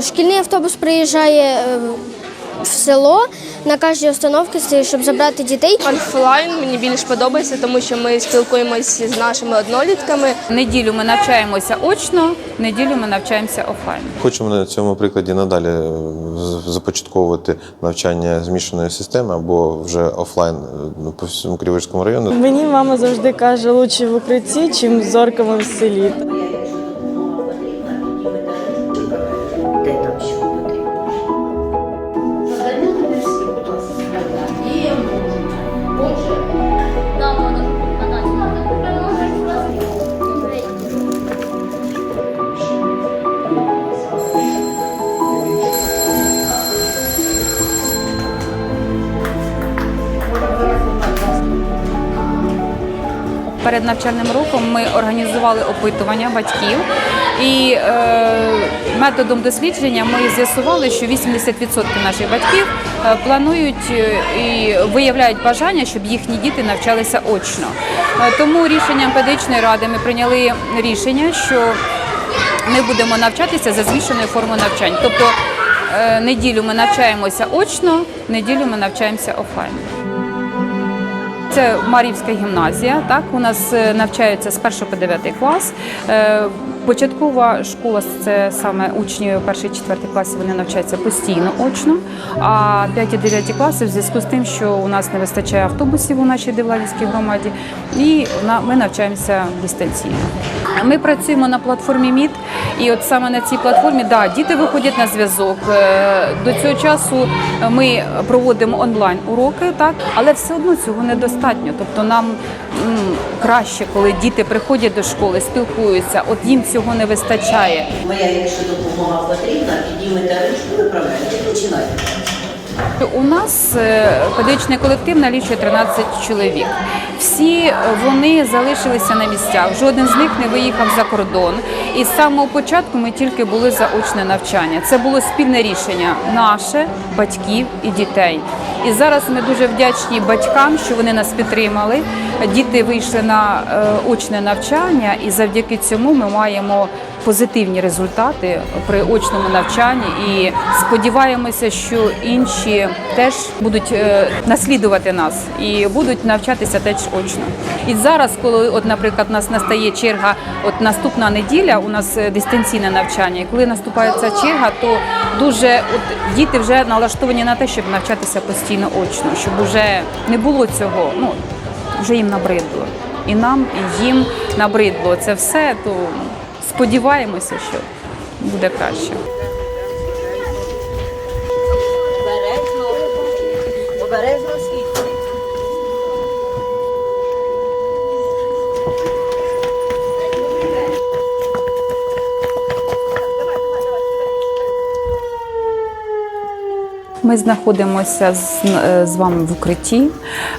Шкільний автобус приїжджає е, в село на кожній установці, щоб забрати дітей. Офлайн мені більш подобається, тому що ми спілкуємося з нашими однолітками. Неділю ми навчаємося очно, неділю ми навчаємося офлайн. Хочемо на цьому прикладі надалі е, з- започатковувати навчання змішаної системи або вже офлайн е, ну, по всьому Криворізькому району. Мені мама завжди каже, лучше в укритті, чим зорками в селі. Перед навчальним роком ми організували опитування батьків, і е, методом дослідження ми з'ясували, що 80% наших батьків е, планують е, і виявляють бажання, щоб їхні діти навчалися очно. Е, тому рішенням педагогічної ради ми прийняли рішення, що ми будемо навчатися за змішаною формою навчань. Тобто неділю ми навчаємося очно, неділю ми навчаємося офлайн. Це Мар'ївська гімназія. Так у нас е, навчаються з 1 по 9 клас. Початкова школа це саме учні 1-4 класи, вони навчаються постійно очно. А 5-9 класи в зв'язку з тим, що у нас не вистачає автобусів у нашій Девладівській громаді, і ми навчаємося дистанційно. Ми працюємо на платформі МІД, і от саме на цій платформі да, діти виходять на зв'язок. Е, До цього часу ми проводимо онлайн уроки, так але все одно цього недостатньо. Тобто нам м, краще, коли діти приходять до школи, спілкуються. От їм цього не вистачає. Моя, якщо допомога потрібна, піднімете ручку, направляйте, починайте. У нас е, педагогічний колектив налічує 13 чоловік. Всі е, вони залишилися на місцях. Жоден з них не виїхав за кордон. І з самого початку ми тільки були за очне навчання. Це було спільне рішення наше, батьків і дітей. І зараз ми дуже вдячні батькам, що вони нас підтримали. Діти вийшли на е, очне навчання, і завдяки цьому ми маємо позитивні результати при очному навчанні і сподіваємося, що інші теж будуть е, наслідувати нас і будуть навчатися теж очно. І зараз, коли, от, наприклад, нас настає черга, от наступна неділя, у нас е, дистанційне навчання, і коли наступає ця черга, то дуже от діти вже налаштовані на те, щоб навчатися постійно очно, щоб вже не було цього. Ну вже їм набридло. І нам, і їм набридло це все, то сподіваємося, що буде краще. Ми знаходимося з, е, з вами в укритті,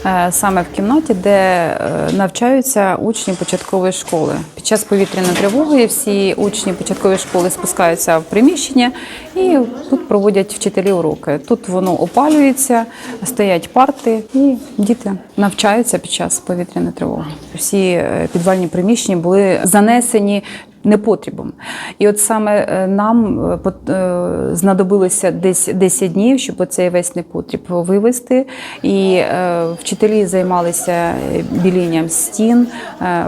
е, саме в кімнаті, де е, навчаються учні початкової школи. Під час повітряної тривоги всі учні початкової школи спускаються в приміщення і тут проводять вчителі уроки. Тут воно опалюється, стоять парти, і діти навчаються під час повітряної тривоги. Всі підвальні приміщення були занесені непотрібом. І от саме е, нам е, е, знадобилося десь 10 днів, щоб оцей весь непотріб вивести. І вчителі займалися білінням стін,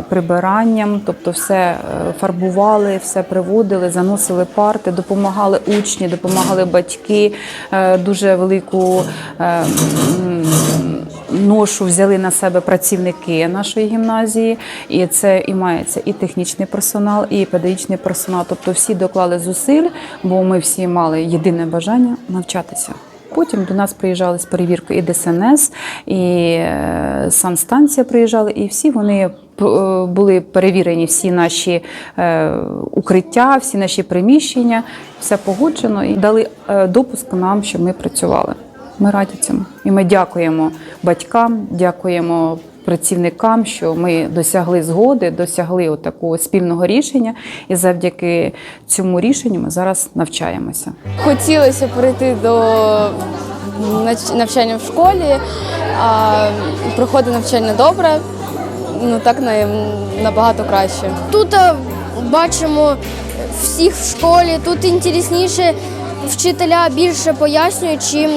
прибиранням, тобто все фарбували, все приводили, заносили парти, допомагали учні, допомагали батьки. Дуже велику ношу взяли на себе працівники нашої гімназії, і це і мається і технічний персонал, і педагогічний персонал. Тобто всі доклали зусиль, бо ми всі мали єдине бажання навчатися. Потім до нас приїжджали з перевіркою і ДСНС, і е, санстанція приїжджали, і всі вони е, були перевірені, всі наші е, укриття, всі наші приміщення, все погоджено і дали допуск нам, щоб ми працювали. Ми раді цьому. І ми дякуємо батькам, дякуємо працівникам, що ми досягли згоди, досягли такого спільного рішення, і завдяки цьому рішенню ми зараз навчаємося. Хотілося перейти до навчання в школі, а проходить навчання добре, ну так набагато краще. Тут бачимо всіх в школі, тут інтересніше вчителя більше пояснюють, чим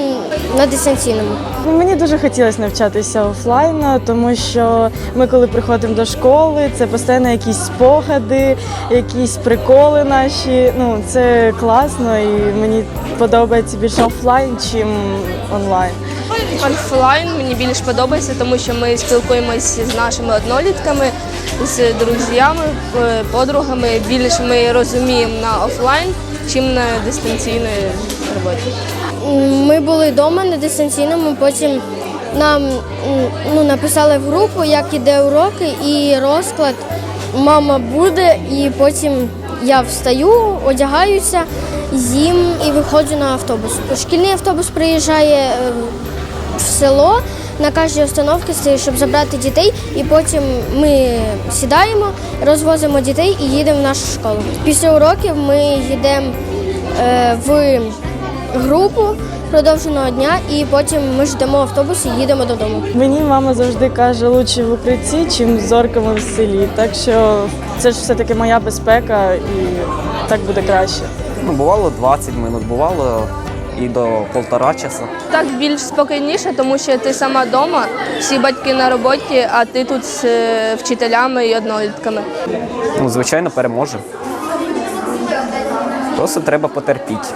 на дистанційному. Мені дуже хотілося навчатися офлайн, тому що ми, коли приходимо до школи, це постійно якісь спогади, якісь приколи наші. Ну, це класно і мені подобається більше офлайн, чим онлайн. Офлайн мені більш подобається, тому що ми спілкуємося з нашими однолітками, з друзями, е, подругами. Більше ми розуміємо на офлайн, чим на дистанційній роботі. Ми були вдома на дистанційному, потім нам ну, написали в групу, як іде уроки і розклад. Мама буде, і потім я встаю, одягаюся, їм і виходжу на автобус. Шкільний автобус приїжджає е, в село на кожній установці, стоїть, щоб забрати дітей, і потім ми сідаємо, розвозимо дітей і їдемо в нашу школу. Після уроків ми їдемо е, в групу продовженого дня, і потім ми ждемо автобус і їдемо додому. Мені мама завжди каже, лучше в укритті, чим з зорками в селі. Так що це ж все-таки моя безпека і так буде краще. Ну, бувало 20 минут, бувало і до полтора часу. Так більш спокійніше, тому що ти сама вдома, всі батьки на роботі, а ти тут з е, вчителями і однолітками. Ну, звичайно, переможе. Просто треба потерпіти.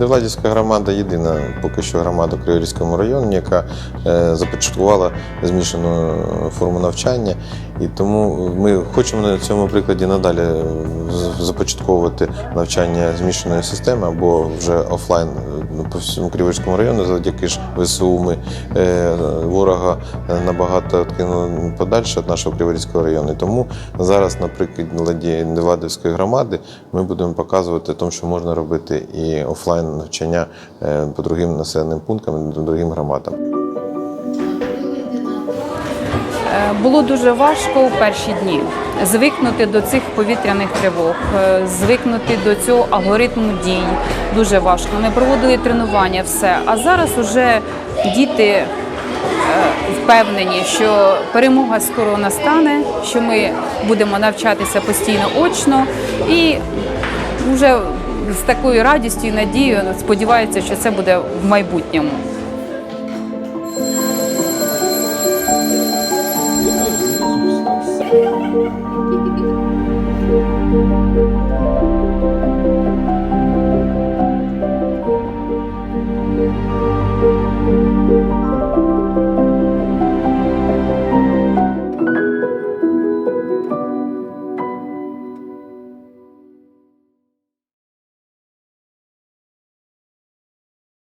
Девладівська громада єдина поки що громада в Криворізькому районі, яка е, започаткувала змішану форму навчання. І тому ми хочемо на цьому прикладі надалі започатковувати навчання змішаної системи або вже офлайн е, ну, по всьому Криворізькому району. Завдяки ж ВСУ ми е, ворога набагато відкинули подальше від нашого Криворізького району. І тому зараз, на прикладі Невладівської громади, ми будемо показувати тому, що можна робити і офлайн навчання е, по другим населеним пунктам, другим громадам. Е, Було дуже важко у перші дні звикнути до цих повітряних тривог, е, звикнути до цього алгоритму дій. Дуже важко. Ми проводили тренування, все. А зараз уже діти впевнені, що перемога скоро настане, що ми будемо навчатися постійно очно і вже з такою радістю і надією сподіваються, що це буде в майбутньому.